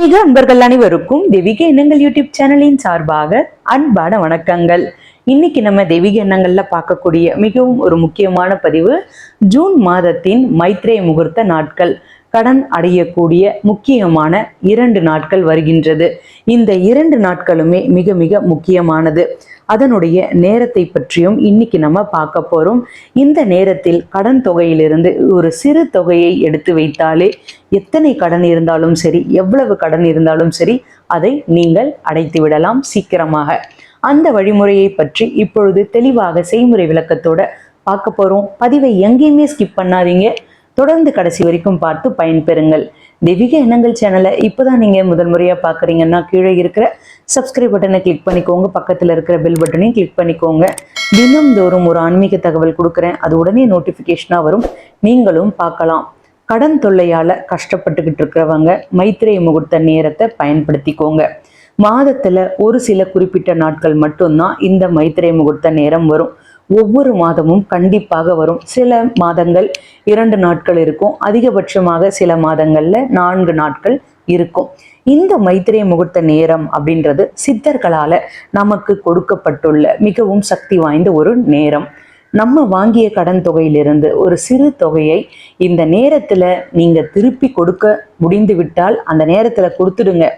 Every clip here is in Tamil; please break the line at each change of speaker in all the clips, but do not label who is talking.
மிக அன்பர்கள் அனைவருக்கும் தெய்வீக எண்ணங்கள் யூடியூப் சேனலின் சார்பாக அன்பான வணக்கங்கள். இன்னைக்கு நம்ம தெய்வீக எண்ணங்கள்ல பார்க்கக்கூடிய மிகவும் ஒரு முக்கியமான பதிவு ஜூன் மாதத்தின் மைத்ரே முகூர்த்த நாட்கள். கடன் அடையக்கூடிய முக்கியமான இரண்டு நாட்கள் வருகின்றது. இந்த இரண்டு நாட்களுமே மிக மிக முக்கியமானது. அதனுடைய நேரத்தை பற்றியும் இன்னைக்கு நம்ம பார்க்க போறோம். இந்த நேரத்தில் கடன் தொகையிலிருந்து ஒரு சிறு தொகையை எடுத்து வைத்தாலே எத்தனை கடன் இருந்தாலும் சரி எவ்வளவு கடன் இருந்தாலும் சரி அதை நீங்கள் அடைத்து விடலாம் சீக்கிரமாக. அந்த வழிமுறையை பற்றி இப்பொழுது தெளிவாக செய்முறை விளக்கத்தோட பார்க்க போறோம். பதிவை எங்கேயுமே ஸ்கிப் பண்ணாதீங்க. தொடர்ந்து கடைசி வரைக்கும் பார்த்து பயன்பெறுங்கள். தெய்வீக எண்ணங்கள் சேனலை இப்போதான் நீங்கள் முதல் முறையாக பார்க்குறீங்கன்னா கீழே இருக்கிற சப்ஸ்கிரைப் பட்டனை கிளிக் பண்ணிக்கோங்க. பக்கத்தில் இருக்கிற பெல் பட்டனையும் கிளிக் பண்ணிக்கோங்க. தினம்தோறும் ஒரு ஆன்மீக தகவல் கொடுக்குறேன். அது உடனே நோட்டிஃபிகேஷனாக வரும். நீங்களும் பார்க்கலாம். கடன் தொல்லையால் கஷ்டப்பட்டுக்கிட்டு இருக்கிறவங்க மைத்திரை முகூர்த்த நேரத்தை பயன்படுத்திக்கோங்க. மாதத்தில் ஒரு சில குறிப்பிட்ட நாட்கள் மட்டும்தான் இந்த மைத்திரை முகூர்த்த நேரம் வரும். ஒவ்வொரு மாதமும் கண்டிப்பாக வரும். சில மாதங்கள் இரண்டு நாட்கள் இருக்கும். அதிகபட்சமாக சில மாதங்கள்ல நான்கு நாட்கள் இருக்கும். இந்த மைத்திரை முகூர்த்த நேரம் அப்படின்றது சித்தர்களால நமக்கு கொடுக்கப்பட்டுள்ள மிகவும் சக்தி வாய்ந்த ஒரு நேரம். நம்ம வாங்கிய கடன் தொகையிலிருந்து ஒரு சிறு தொகையை இந்த நேரத்துல நீங்க திருப்பி கொடுக்க முடிந்து விட்டால் அந்த நேரத்துல கொடுத்துடுங்க.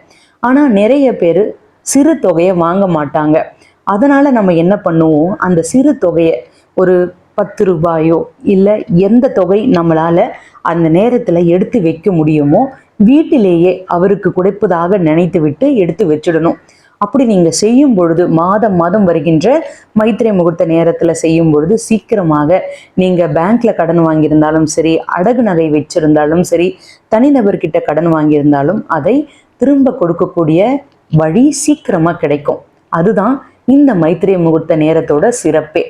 ஆனா நிறைய பேர் சிறு தொகையை வாங்க மாட்டாங்க. அதனால் நம்ம என்ன பண்ணுவோம்? அந்த சிறு தொகையை ஒரு பத்து ரூபாயோ இல்லை எந்த தொகை நம்மளால் அந்த நேரத்தில் எடுத்து வைக்க முடியுமோ வீட்டிலேயே அவருக்கு கொடுப்பதாக நினைத்து விட்டு எடுத்து வச்சிடணும். அப்படி நீங்கள் செய்யும் பொழுது மாதம் மாதம் வருகின்ற மைத்திரை முகூர்த்த நேரத்தில் செய்யும் பொழுது சீக்கிரமாக நீங்கள் பேங்க்கில் கடன் வாங்கியிருந்தாலும் சரி அடகு நகை வச்சிருந்தாலும் சரி தனிநபர்கிட்ட கடன் வாங்கியிருந்தாலும் அதை திரும்ப கொடுக்கக்கூடிய வழி சீக்கிரமாக கிடைக்கும். அதுதான் இந்த மைத்திரை முகூர்த்த நேரத்தோட சிறப்பே.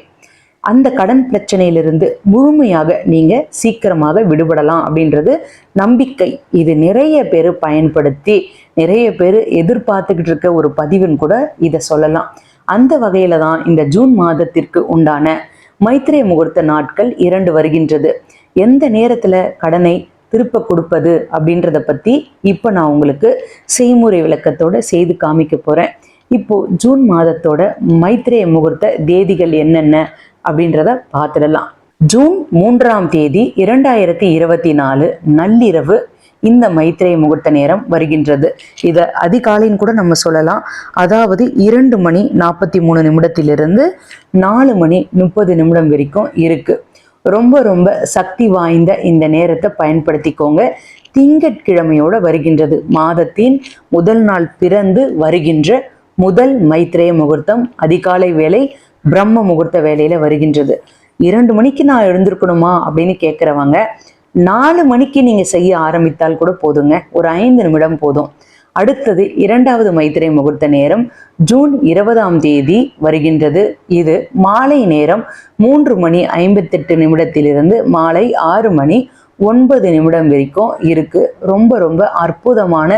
அந்த கடன் பிரச்சனையிலிருந்து முழுமையாக நீங்க சீக்கிரமாக விடுபடலாம் அப்படின்றது நம்பிக்கை. இது நிறைய பேர் பயன்படுத்தி நிறைய பேர் எதிர்பார்த்துக்கிட்டு இருக்க ஒரு பதிவுன்னு கூட இதை சொல்லலாம். அந்த வகையில தான் இந்த ஜூன் மாதத்திற்கு உண்டான மைத்திரிய முகூர்த்த நாட்கள் இரண்டு வருகின்றது. எந்த நேரத்துல கடனை திருப்ப கொடுப்பது அப்படின்றத பத்தி இப்போ நான் உங்களுக்கு செய்முறை விளக்கத்தோட செய்து காமிக்க போறேன். இப்போ ஜூன் மாதத்தோட மைத்ரேய முகூர்த்த தேதிகள் என்னென்ன அப்படின்றத பார்த்துடலாம். ஜூன் மூன்றாம் தேதி இரண்டாயிரத்தி இருபத்தி நாலு நள்ளிரவு இந்த மைத்திரை முகூர்த்த நேரம் வருகின்றது. இதை அதிகாலைன்னு கூட நம்ம சொல்லலாம். அதாவது இரண்டு மணி நாற்பத்தி மூணு நிமிடத்திலிருந்து நாலு மணி முப்பது நிமிடம் வரைக்கும் இருக்கு. ரொம்ப ரொம்ப சக்தி வாய்ந்த இந்த நேரத்தை பயன்படுத்திக்கோங்க. திங்கட்கிழமையோட வருகின்றது. மாதத்தின் முதல் நாள் பிறந்து வருகின்ற முதல் மைத்ரேய முகூர்த்தம் அதிகாலை வேலை பிரம்ம முகூர்த்த வேலையில வருகின்றது. இரண்டு மணிக்கு நான் எழுந்திருக்கணுமா அப்படின்னு கேட்குறவங்க நாலு மணிக்கு நீங்க செய்ய ஆரம்பித்தால் கூட போதுங்க. ஒரு ஐந்து நிமிடம் போதும். அடுத்தது இரண்டாவது மைத்திரை முகூர்த்த நேரம் ஜூன் இருபதாம் தேதி வருகின்றது. இது மாலை நேரம் மூன்று மணி ஐம்பத்தெட்டு நிமிடத்திலிருந்து மாலை ஆறு மணி ஒன்பது நிமிடம் வரைக்கும் இருக்கு. ரொம்ப ரொம்ப அற்புதமான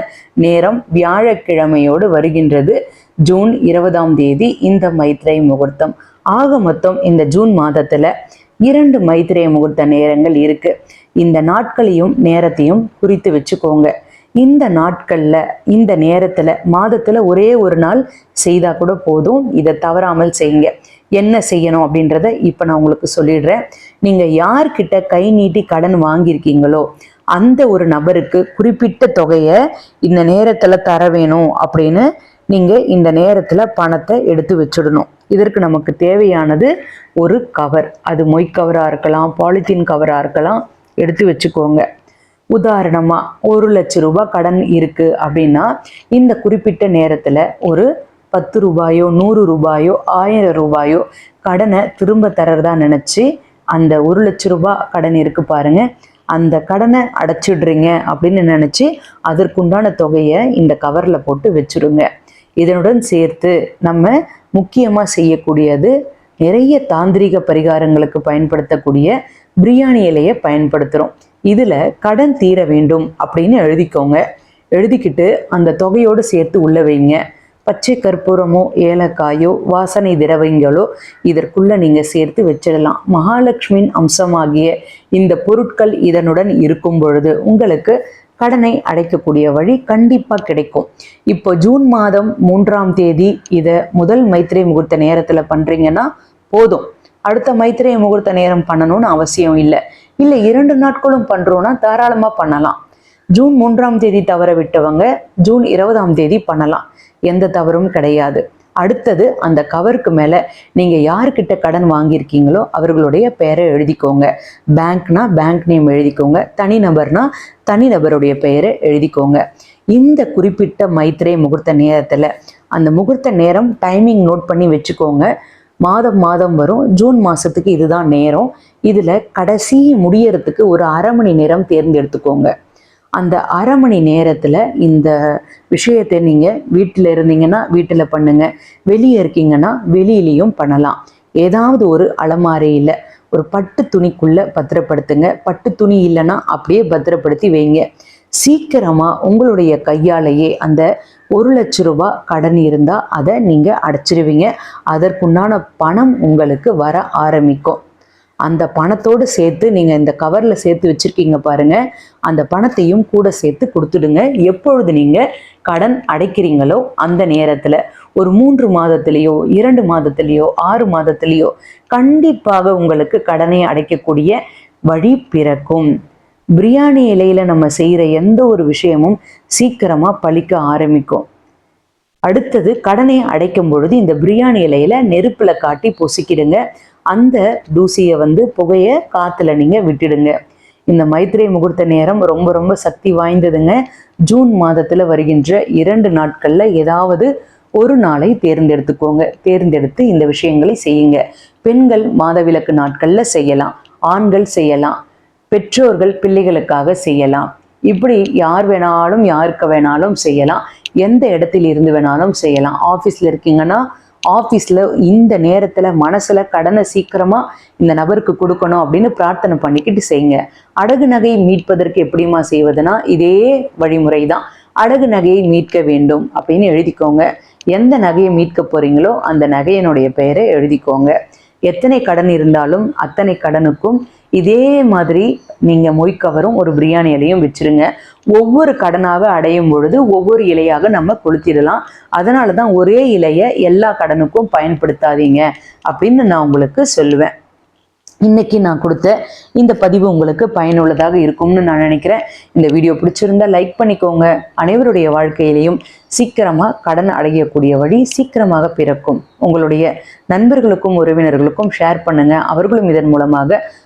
நேரம் வியாழக்கிழமையோடு வருகின்றது. ஜூன் இருபதாம் தேதி இந்த மைத்ரை முகூர்த்தம். ஆக மொத்தம் இந்த ஜூன் மாதத்துல இரண்டு மைத்திரை முகூர்த்த நேரங்கள் இருக்கு. இந்த நாட்களையும் நேரத்தையும் குறித்து வச்சுக்கோங்க. இந்த நாட்கள்ல இந்த நேரத்துல மாதத்துல ஒரே ஒரு நாள் செய்தா கூட போதும். இதை தவறாமல் செய்யுங்க. என்ன செய்யணும் அப்படின்றத இப்போ நான் உங்களுக்கு சொல்லிடுறேன். நீங்கள் யார்கிட்ட கை நீட்டி கடன் வாங்கியிருக்கீங்களோ அந்த ஒரு நபருக்கு குறிப்பிட்ட தொகையை இந்த நேரத்தில் தர வேணும் அப்படின்னு நீங்கள் இந்த நேரத்தில் பணத்தை எடுத்து வச்சிடணும். இதற்கு நமக்கு தேவையானது ஒரு கவர் அது மொய் கவராக இருக்கலாம் பாலித்தீன் கவராக இருக்கலாம் எடுத்து வச்சுக்கோங்க. உதாரணமா ஒரு லட்ச ரூபாய் கடன் இருக்கு அப்படின்னா இந்த குறிப்பிட்ட நேரத்துல ஒரு பத்து ரூபாயோ நூறு ரூபாயோ ஆயிரம் ரூபாயோ கடனை திரும்ப தரதா நினைச்சு அந்த ஒரு லட்ச ரூபாய் கடன் இருக்கு பாருங்க. அந்த கடனை அடைச்சிடுறீங்க அப்படின்னு நினைச்சு அதற்குண்டான தொகையை இந்த கவர்ல போட்டு வச்சிருங்க இதனுடன் சேர்த்து நம்ம முக்கியமாக செய்யக்கூடியது நிறைய தாந்திரிக பரிகாரங்களுக்கு பயன்படுத்தக்கூடிய பிரியாணி இலையை பயன்படுத்துகிறோம் இதில் கடன் தீர வேண்டும் அப்படின்னு எழுதிக்கோங்க. எழுதிக்கிட்டு அந்த தொகையோடு சேர்த்து உள்ள வைங்க. பச்சை கற்பூரமோ ஏலக்காயோ வாசனை திரவங்களோ இதற்குள்ளே நீங்கள் சேர்த்து வச்சிடலாம். மகாலட்சுமியின் அம்சமாகிய இந்த பொருட்கள் இதனுடன் இருக்கும் பொழுது உங்களுக்கு கடனை அடைக்கக்கூடிய வழி கண்டிப்பாக கிடைக்கும். இப்போ ஜூன் மாதம் மூன்றாம் தேதி இதை முதல் மைத்திரை முகூர்த்த நேரத்தில் பண்ணுறீங்கன்னா போதும். அடுத்த மைத்திரை முகூர்த்த நேரம் பண்ணணும்னு அவசியம் இல்லை. இல்லை இரண்டு நாட்களும் பண்ணுறோன்னா தாராளமாக பண்ணலாம். ஜூன் மூன்றாம் தேதி தவற விட்டவங்க ஜூன் இருபதாம் தேதி பண்ணலாம். எந்த தவறும் கிடையாது. அடுத்தது அந்த கவருக்கு மேலே நீங்கள் யார்கிட்ட கடன் வாங்கியிருக்கீங்களோ அவர்களுடைய பெயரை எழுதிக்கோங்க. பேங்க்னா பேங்க் நேம் எழுதிக்கோங்க. தனிநபர்னா தனிநபருடைய பெயரை எழுதிக்கோங்க. இந்த குறிப்பிட்ட மைத்திரை முகூர்த்த நேரத்தில் அந்த முகூர்த்த நேரம் டைமிங் நோட் பண்ணி வச்சுக்கோங்க. மாதம் மாதம் வரும். ஜூன் மாதத்துக்கு இதுதான் நேரம். இதில் கடைசி முடியறதுக்கு ஒரு அரை மணி நேரம் தேர்ந்தெடுத்துக்கோங்க. அந்த அரை மணி நேரத்தில் இந்த விஷயத்தை நீங்கள் வீட்டில் இருந்தீங்கன்னா வீட்டில் பண்ணுங்கள் வெளியே இருக்கீங்கன்னா வெளியிலையும் பண்ணலாம். ஏதாவது ஒரு அலமாரியில் ஒரு பட்டு துணிக்குள்ளே பத்திரப்படுத்துங்க. பட்டு துணி இல்லைன்னா அப்படியே பத்திரப்படுத்தி வைங்க. சீக்கிரமாக உங்களுடைய கையாலேயே அந்த ஒரு லட்ச ரூபா கடன் இருந்தால் அதை நீங்கள் அடைச்சிருவீங்க. அதற்குண்டான பணம் உங்களுக்கு வர ஆரம்பிக்கும். அந்த பணத்தோடு சேர்த்து நீங்கள் இந்த கவரில் சேர்த்து வச்சுருக்கீங்க பாருங்க. அந்த பணத்தையும் கூட சேர்த்து கொடுத்துடுங்க. எப்பொழுது நீங்கள் கடன் அடைக்கிறீங்களோ அந்த நேரத்தில் ஒரு மூன்று மாதத்திலேயோ இரண்டு மாதத்திலேயோ ஆறு மாதத்திலேயோ கண்டிப்பாக உங்களுக்கு கடனை அடைக்கக்கூடிய வழி பிறக்கும். பிரியாணி இலையில நம்ம செய்கிற எந்த ஒரு விஷயமும் சீக்கிரமாக பழிக்க ஆரம்பிக்கும். அடுத்தது கடனை அடைக்கும் பொழுது இந்த பிரியாணி இலையில நெருப்புல காட்டி பொசிக்கிடுங்க. அந்த தூசியை வந்து புகைய காத்துல நீங்க விட்டுடுங்க. இந்த மைத்திரை முகூர்த்த நேரம் ரொம்ப ரொம்ப சக்தி வாய்ந்ததுங்க. ஜூன் மாதத்துல வருகின்ற இரண்டு நாட்கள்ல ஏதாவது ஒரு நாளை தேர்ந்தெடுத்துக்கோங்க. தேர்ந்தெடுத்து இந்த விஷயங்களை செய்யுங்க. பெண்கள் மாதவிலக்கு நாட்கள்ல செய்யலாம். ஆண்கள் செய்யலாம். பெற்றோர்கள் பிள்ளைகளுக்காக செய்யலாம். இப்படி யார் வேணாலும் யாருக்கு வேணாலும் செய்யலாம். எந்த இடத்தில் இருந்து வேணாலும் செய்யலாம். ஆஃபீஸில் இருக்கீங்கன்னா ஆஃபீஸில் இந்த நேரத்தில் மனசில் கடனை சீக்கிரமாக இந்த நபருக்கு கொடுக்கணும் அப்படின்னு பிரார்த்தனை பண்ணிக்கிட்டு செய்யுங்க. அடகு நகையை மீட்பதற்கு எப்படிமா செய்வதுனா இதே வழிமுறை தான் அடகு நகையை மீட்க வேண்டும் அப்படின்னு எழுதிக்கோங்க. எந்த நகையை மீட்க போறீங்களோ அந்த நகையினுடைய பெயரை எழுதிக்கோங்க. எத்தனை கடன் இருந்தாலும் அத்தனை கடனுக்கும் இதே மாதிரி நீங்கள் மொய் கவரும் ஒரு பிரியாணி இலையும் வச்சிருங்க. ஒவ்வொரு கடனாக அடையும் பொழுது ஒவ்வொரு இலையாக நம்ம கொளுத்திடலாம். அதனால தான் ஒரே இலையை எல்லா கடனுக்கும் பயன்படுத்தாதீங்க அப்படின்னு நான் உங்களுக்கு சொல்லுவேன். இன்னைக்கு நான் கொடுத்த இந்த பதிவு உங்களுக்கு பயனுள்ளதாக இருக்கும்னு நான் நினைக்கிறேன். இந்த வீடியோ பிடிச்சிருந்தா லைக் பண்ணிக்கோங்க. அனைவருடைய வாழ்க்கையிலையும் சீக்கிரமாக கடன் அடையக்கூடிய வழி சீக்கிரமாக பிறக்கும். உங்களுடைய நண்பர்களுக்கும் உறவினர்களுக்கும் ஷேர் பண்ணுங்க. அவர்களும் இதன் மூலமாக